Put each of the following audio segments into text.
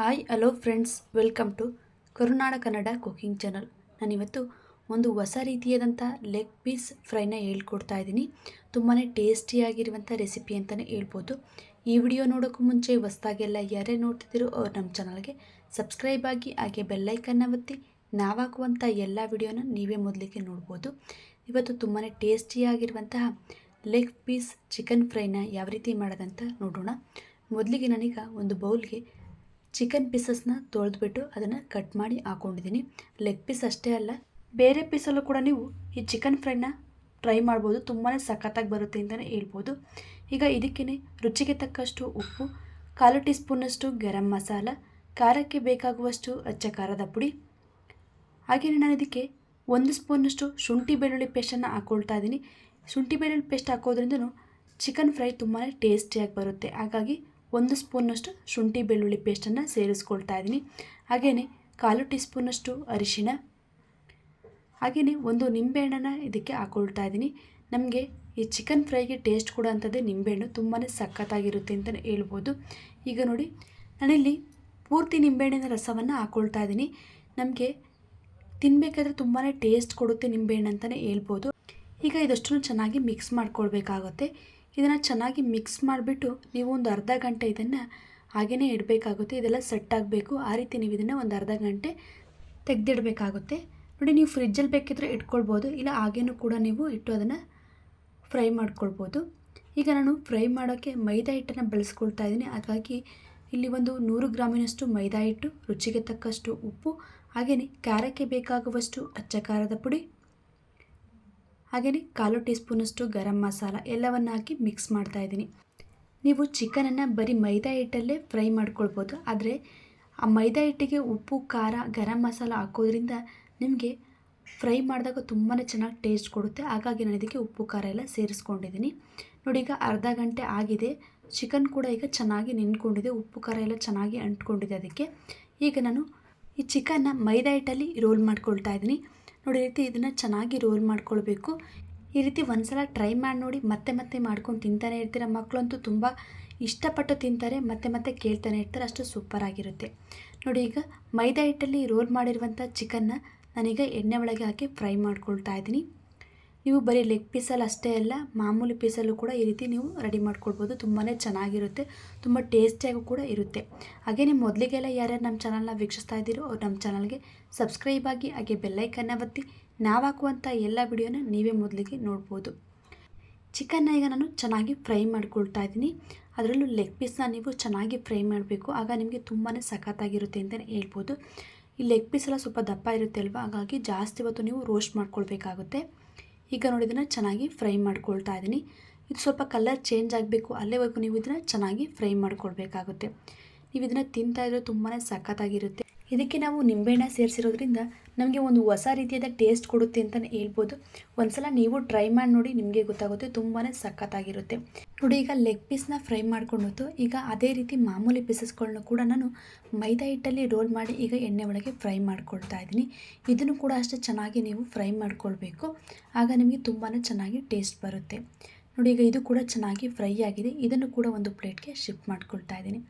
Hi, hello friends, welcome to Karunada Kannada cooking channel. ನಾನಿವತ್ತು ಒಂದು ಹೊಸ ರೀತಿಯಾದಂಥ ಲೆಗ್ ಪೀಸ್ ಫ್ರೈನ ಹೇಳ್ಕೊಡ್ತಾ ಇದ್ದೀನಿ. ತುಂಬಾ ಟೇಸ್ಟಿಯಾಗಿರುವಂಥ ರೆಸಿಪಿ ಅಂತಲೇ ಹೇಳ್ಬೋದು. ಈ ವಿಡಿಯೋ ನೋಡೋಕ್ಕೂ ಮುಂಚೆ ಹೊಸ್ದಾಗೆಲ್ಲ ಯಾರೇ ನೋಡ್ತಿದ್ದೀರೋ ಅವ್ರು ನಮ್ಮ ಚಾನಲ್ಗೆ ಸಬ್ಸ್ಕ್ರೈಬ್ ಆಗಿ ಹಾಗೆ ಬೆಲ್ಲೈಕನ್ನ ಒತ್ತಿ, ನಾವಾಗುವಂಥ ಎಲ್ಲ ವಿಡಿಯೋನ ನೀವೇ ಮೊದಲಿಗೆ ನೋಡ್ಬೋದು. ಇವತ್ತು ತುಂಬಾ ಟೇಸ್ಟಿಯಾಗಿರುವಂತಹ ಲೆಗ್ ಪೀಸ್ ಚಿಕನ್ ಫ್ರೈನ ಯಾವ ರೀತಿ ಮಾಡೋದಂತ ನೋಡೋಣ. ಮೊದಲಿಗೆ ನನಗೆ ಒಂದು ಬೌಲ್ಗೆ ಚಿಕನ್ ಪೀಸಸ್ನ ತೊಳೆದ್ಬಿಟ್ಟು ಅದನ್ನು ಕಟ್ ಮಾಡಿ ಹಾಕ್ಕೊಂಡಿದ್ದೀನಿ ಲೆಗ್ ಪೀಸ್ ಅಷ್ಟೇ ಅಲ್ಲ, ಬೇರೆ ಪೀಸಲ್ಲೂ ಕೂಡ ನೀವು ಈ ಚಿಕನ್ ಫ್ರೈನ ಟ್ರೈ ಮಾಡ್ಬೋದು. ತುಂಬಾ ಸಖತ್ತಾಗಿ ಬರುತ್ತೆ ಅಂತಲೇ ಹೇಳ್ಬೋದು. ಈಗ ಇದಕ್ಕೇ ರುಚಿಗೆ ತಕ್ಕಷ್ಟು ಉಪ್ಪು, ಕಾಲು ಟೀ ಸ್ಪೂನಷ್ಟು ಗರಂ ಮಸಾಲ, ಖಾರಕ್ಕೆ ಬೇಕಾಗುವಷ್ಟು ಅಚ್ಚ ಖಾರದ ಪುಡಿ. ಹಾಗೆಯೇ ನಾನು ಇದಕ್ಕೆ ಒಂದು ಸ್ಪೂನಷ್ಟು ಶುಂಠಿ ಬೆಳ್ಳುಳ್ಳಿ ಪೇಸ್ಟನ್ನು ಹಾಕ್ಕೊಳ್ತಾ ಇದ್ದೀನಿ. ಶುಂಠಿ ಬೆಳ್ಳುಳ್ಳಿ ಪೇಸ್ಟ್ ಹಾಕೋದ್ರಿಂದನೂ ಚಿಕನ್ ಫ್ರೈ ತುಂಬಾ ಟೇಸ್ಟಿಯಾಗಿ ಬರುತ್ತೆ. ಹಾಗಾಗಿ ಒಂದು ಸ್ಪೂನಷ್ಟು ಶುಂಠಿ ಬೆಳ್ಳುಳ್ಳಿ ಪೇಸ್ಟನ್ನು ಸೇರಿಸ್ಕೊಳ್ತಾ ಇದ್ದೀನಿ. ಹಾಗೆಯೇ ಕಾಲು ಟೀ ಸ್ಪೂನಷ್ಟು ಅರಿಶಿಣ ಹಾಗೆಯೇ ಒಂದು ನಿಂಬೆಹಣ್ಣನ್ನು ಇದಕ್ಕೆ ಹಾಕ್ಕೊಳ್ತಾ ಇದ್ದೀನಿ. ನಮಗೆ ಈ ಚಿಕನ್ ಫ್ರೈಗೆ ಟೇಸ್ಟ್ ಕೊಡೋಂಥದ್ದೇ ನಿಂಬೆಹಣ್ಣು ತುಂಬಾ ಸಖತ್ತಾಗಿರುತ್ತೆ ಅಂತಲೇ ಹೇಳ್ಬೋದು. ಈಗ ನೋಡಿ, ನಾನಿಲ್ಲಿ ಪೂರ್ತಿ ನಿಂಬೆಹಣ್ಣಿನ ರಸವನ್ನು ಹಾಕ್ಕೊಳ್ತಾ ಇದ್ದೀನಿ. ನಮಗೆ ತಿನ್ನಬೇಕಾದ್ರೆ ತುಂಬಾ ಟೇಸ್ಟ್ ಕೊಡುತ್ತೆ ನಿಂಬೆಹಣ್ಣು ಅಂತಲೇ ಹೇಳ್ಬೋದು. ಈಗ ಇದಷ್ಟು ಚೆನ್ನಾಗಿ ಮಿಕ್ಸ್ ಮಾಡ್ಕೊಳ್ಬೇಕಾಗುತ್ತೆ. ಇದನ್ನು ಚೆನ್ನಾಗಿ ಮಿಕ್ಸ್ ಮಾಡಿಬಿಟ್ಟು ನೀವು ಒಂದು ಅರ್ಧ ಗಂಟೆ ಇದನ್ನು ಹಾಗೆಯೇ ಇಡಬೇಕಾಗುತ್ತೆ, ಇದೆಲ್ಲ ಸೆಟ್ ಆಗಬೇಕು. ಆ ರೀತಿ ನೀವು ಇದನ್ನು ಒಂದು ಅರ್ಧ ಗಂಟೆ ತೆಗೆದಿಡಬೇಕಾಗುತ್ತೆ. ನೋಡಿ, ನೀವು ಫ್ರಿಜ್ಜಲ್ಲಿ ಬೇಕಿದ್ರೆ ಇಟ್ಕೊಳ್ಬೋದು, ಇಲ್ಲ ಹಾಗೇನೂ ಕೂಡ ನೀವು ಇಟ್ಟು ಅದನ್ನು ಫ್ರೈ ಮಾಡ್ಕೊಳ್ಬೋದು. ಈಗ ನಾನು ಫ್ರೈ ಮಾಡೋಕ್ಕೆ ಮೈದಾ ಹಿಟ್ಟನ್ನು ಬಳಸ್ಕೊಳ್ತಾ ಇದ್ದೀನಿ. ಹಾಗಾಗಿ ಇಲ್ಲಿ ಒಂದು ನೂರು ಗ್ರಾಮಿನಷ್ಟು ಮೈದಾ ಹಿಟ್ಟು, ರುಚಿಗೆ ತಕ್ಕಷ್ಟು ಉಪ್ಪು ಹಾಗೆಯೇ ಖಾರಕ್ಕೆ ಬೇಕಾಗುವಷ್ಟು ಅಚ್ಚ ಖಾರದ ಪುಡಿ ಹಾಗೆಯೇ ಕಾಲು ಟೀ ಸ್ಪೂನಷ್ಟು ಗರಂ ಮಸಾಲ ಎಲ್ಲವನ್ನು ಹಾಕಿ ಮಿಕ್ಸ್ ಮಾಡ್ತಾ ಇದ್ದೀನಿ. ನೀವು ಚಿಕನನ್ನು ಬರೀ ಮೈದಾ ಹಿಟ್ಟಲ್ಲೇ ಫ್ರೈ ಮಾಡ್ಕೊಳ್ಬೋದು. ಆದರೆ ಆ ಮೈದಾ ಹಿಟ್ಟಿಗೆ ಉಪ್ಪು, ಖಾರ, ಗರಂ ಮಸಾಲ ಹಾಕೋದ್ರಿಂದ ನಿಮಗೆ ಫ್ರೈ ಮಾಡಿದಾಗ ತುಂಬಾ ಚೆನ್ನಾಗಿ ಟೇಸ್ಟ್ ಕೊಡುತ್ತೆ. ಹಾಗಾಗಿ ನಾನು ಇದಕ್ಕೆ ಉಪ್ಪು, ಖಾರ ಎಲ್ಲ ಸೇರಿಸ್ಕೊಂಡಿದ್ದೀನಿ. ನೋಡಿ, ಈಗ ಅರ್ಧ ಗಂಟೆ ಆಗಿದೆ. ಚಿಕನ್ ಕೂಡ ಈಗ ಚೆನ್ನಾಗಿ ನಿಂತ್ಕೊಂಡಿದೆ ಉಪ್ಪು, ಖಾರ ಎಲ್ಲ ಚೆನ್ನಾಗಿ ಅಂಟ್ಕೊಂಡಿದೆ ಅದಕ್ಕೆ. ಈಗ ನಾನು ಈ ಚಿಕನ್ನ ಮೈದಾ ಹಿಟ್ಟಲ್ಲಿ ರೋಲ್ ಮಾಡ್ಕೊಳ್ತಾ ಇದ್ದೀನಿ. ನೋಡಿ ರೀತಿ ಇದನ್ನು ಚೆನ್ನಾಗಿ ರೋಲ್ ಮಾಡ್ಕೊಳ್ಬೇಕು. ಈ ರೀತಿ ಒಂದ್ಸಲ ಟ್ರೈ ಮಾಡಿ ನೋಡಿ, ಮತ್ತೆ ಮತ್ತೆ ಮಾಡ್ಕೊಂಡು ತಿಂತಾನೆ ಇರ್ತೀರ. ಮಕ್ಕಳಂತೂ ತುಂಬ ಇಷ್ಟಪಟ್ಟು ತಿಂತಾರೆ, ಮತ್ತೆ ಮತ್ತೆ ಕೇಳ್ತಾನೆ ಇರ್ತಾರೆ, ಅಷ್ಟು ಸೂಪರಾಗಿರುತ್ತೆ ನೋಡಿ, ಈಗ ಮೈದಾ ಹಿಟ್ಟಲ್ಲಿ ರೋಲ್ ಮಾಡಿರುವಂಥ ಚಿಕನ್ನ ನಾನೀಗ ಎಣ್ಣೆ ಒಳಗೆ ಹಾಕಿ ಫ್ರೈ ಮಾಡ್ಕೊಳ್ತಾ ಇದ್ದೀನಿ. ನೀವು ಬರೀ ಲೆಗ್ ಪೀಸಲ್ಲಿ ಅಷ್ಟೇ ಅಲ್ಲ, ಮಾಮೂಲಿ ಪೀಸಲ್ಲೂ ಕೂಡ ಈ ರೀತಿ ನೀವು ರೆಡಿ ಮಾಡ್ಕೊಳ್ಬೋದು. ತುಂಬಾ ಚೆನ್ನಾಗಿರುತ್ತೆ, ತುಂಬ ಟೇಸ್ಟಿಯಾಗೂ ಕೂಡ ಇರುತ್ತೆ. ಹಾಗೆ ನೀವು ಮೊದಲಿಗೆಲ್ಲ ಯಾರ್ಯಾರು ನಮ್ಮ ಚಾನಲ್ನ ವೀಕ್ಷಿಸ್ತಾ ಇದ್ದೀರೋ ಅವ್ರು ನಮ್ಮ ಚಾನಲ್ಗೆ ಸಬ್ಸ್ಕ್ರೈಬ್ ಆಗಿ, ಹಾಗೆ ಬೆಲ್ಲೈಕನ್ನ ಒತ್ತಿ, ನಾವು ಹಾಕುವಂಥ ಎಲ್ಲ ವಿಡಿಯೋನ ನೀವೇ ಮೊದಲಿಗೆ ನೋಡ್ಬೋದು. ಚಿಕನ್ನ ಈಗ ನಾನು ಚೆನ್ನಾಗಿ ಫ್ರೈ ಮಾಡ್ಕೊಳ್ತಾ ಇದ್ದೀನಿ. ಅದರಲ್ಲೂ ಲೆಗ್ ಪೀಸ್ನ ನೀವು ಚೆನ್ನಾಗಿ ಫ್ರೈ ಮಾಡಬೇಕು. ಆಗ ನಿಮಗೆ ತುಂಬಾ ಸಖತ್ತಾಗಿರುತ್ತೆ ಅಂತಲೇ ಹೇಳ್ಬೋದು. ಈ ಲೆಗ್ ಪೀಸ್ ಎಲ್ಲ ಸ್ವಲ್ಪ ದಪ್ಪ ಇರುತ್ತೆ ಅಲ್ವಾ? ಹಾಗಾಗಿ ಜಾಸ್ತಿ ಹೊತ್ತು ನೀವು ರೋಸ್ಟ್ ಮಾಡ್ಕೊಳ್ಬೇಕಾಗುತ್ತೆ. ಈಗ ನೋಡಿ ಇದನ್ನು ಚೆನ್ನಾಗಿ ಫ್ರೈ ಮಾಡ್ಕೊಳ್ತಾ ಇದ್ದೀನಿ. ಇದು ಸ್ವಲ್ಪ ಕಲರ್ ಚೇಂಜ್ ಆಗಬೇಕು ಅಲ್ಲೇವರೆಗೂ ನೀವು ಇದನ್ನು ಚೆನ್ನಾಗಿ ಫ್ರೈ ಮಾಡ್ಕೊಳ್ಬೇಕಾಗುತ್ತೆ. ನೀವು ಇದನ್ನು ತಿಂತಾ ಇದ್ರೆ ತುಂಬಾ ಸಖತ್ತಾಗಿರುತ್ತೆ. ಇದಕ್ಕೆ ನಾವು ನಿಂಬೆಹಣ್ಣ ಸೇರಿಸಿರೋದ್ರಿಂದ ನಮಗೆ ಒಂದು ಹೊಸ ರೀತಿಯಾದ ಟೇಸ್ಟ್ ಕೊಡುತ್ತೆ ಅಂತಲೇ ಹೇಳ್ಬೋದು. ಒಂದ್ಸಲ ನೀವು ಟ್ರೈ ಮಾಡಿ ನೋಡಿ ನಿಮಗೆ ಗೊತ್ತಾಗುತ್ತೆ ತುಂಬಾ ಸಖತ್ತಾಗಿರುತ್ತೆ. ನೋಡಿ, ಈಗ ಲೆಗ್ ಪೀಸ್ನ ಫ್ರೈ ಮಾಡ್ಕೊಂಡು ಈಗ ಅದೇ ರೀತಿ ಮಾಮೂಲಿ ಪೀಸಸ್ಗಳನ್ನ ಕೂಡ ನಾನು ಮೈದಾ ಹಿಟ್ಟಲ್ಲಿ ರೋಲ್ ಮಾಡಿ ಈಗ ಎಣ್ಣೆ ಒಳಗೆ ಫ್ರೈ ಮಾಡ್ಕೊಳ್ತಾ ಇದ್ದೀನಿ. ಇದನ್ನು ಕೂಡ ಅಷ್ಟೇ ಚೆನ್ನಾಗಿ ನೀವು ಫ್ರೈ ಮಾಡ್ಕೊಳ್ಬೇಕು. ಆಗ ನಿಮಗೆ ತುಂಬಾ ಚೆನ್ನಾಗಿ ಟೇಸ್ಟ್ ಬರುತ್ತೆ. ನೋಡಿ, ಈಗ ಇದು ಕೂಡ ಚೆನ್ನಾಗಿ ಫ್ರೈ ಆಗಿದೆ. ಇದನ್ನು ಕೂಡ ಒಂದು ಪ್ಲೇಟ್ಗೆ ಶಿಫ್ಟ್ ಮಾಡ್ಕೊಳ್ತಾ ಇದ್ದೀನಿ.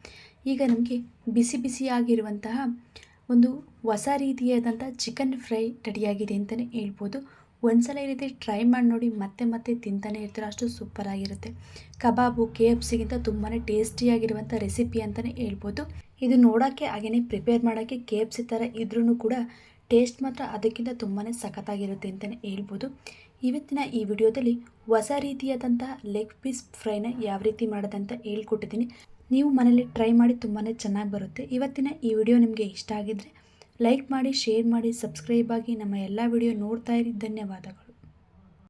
ಈಗ ನಮಗೆ ಬಿಸಿ ಬಿಸಿಯಾಗಿರುವಂತಹ ಒಂದು ಹೊಸ ರೀತಿಯಾದಂಥ ಚಿಕನ್ ಫ್ರೈ ರೆಡಿಯಾಗಿದೆ ಅಂತಲೇ ಹೇಳ್ಬೋದು. ಒಂದ್ಸಲ ಈ ರೀತಿ ಟ್ರೈ ಮಾಡಿ ನೋಡಿ ಮತ್ತೆ ಮತ್ತೆ ತಿಂತಾನೆ ಇರ್ತೀರ, ಅಷ್ಟು ಸೂಪರಾಗಿರುತ್ತೆ. ಕಬಾಬು, ಕೆ ಎಫ್ ಸಿಗಿಂತ ತುಂಬಾ ಟೇಸ್ಟಿಯಾಗಿರುವಂಥ ರೆಸಿಪಿ ಅಂತಲೇ ಹೇಳ್ಬೋದು. ಇದು ನೋಡೋಕ್ಕೆ ಹಾಗೆಯೇ ಪ್ರಿಪೇರ್ ಮಾಡೋಕ್ಕೆ ಕೆ ಎಫ್ ಸಿ ಥರ ಇದ್ರೂ ಕೂಡ ಟೇಸ್ಟ್ ಮಾತ್ರ ಅದಕ್ಕಿಂತ ತುಂಬಾ ಸಖತ್ತಾಗಿರುತ್ತೆ ಅಂತಲೇ ಹೇಳ್ಬೋದು. ಇವತ್ತಿನ ಈ ವಿಡಿಯೋದಲ್ಲಿ ಹೊಸ ರೀತಿಯಾದಂಥ ಲೆಗ್ ಪೀಸ್ ಫ್ರೈನ ಯಾವ ರೀತಿ ಮಾಡೋದಂತ ಹೇಳ್ಕೊಟ್ಟಿದ್ದೀನಿ. ನೀವು ಮನೇಲಿ ಟ್ರೈ ಮಾಡಿ ತುಂಬಾ ಚೆನ್ನಾಗಿ ಬರುತ್ತೆ. ಇವತ್ತಿನ ಈ ವಿಡಿಯೋ ನಿಮಗೆ ಇಷ್ಟ ಆಗಿದ್ದರೆ ಲೈಕ್ ಮಾಡಿ ಶೇರ್ ಮಾಡಿ ಸಬ್ಸ್ಕ್ರೈಬ್ ಆಗಿ ನಮ್ಮ ಎಲ್ಲ ವಿಡಿಯೋ ನೋಡ್ತಾ ಇರಿ. ಧನ್ಯವಾದಗಳು.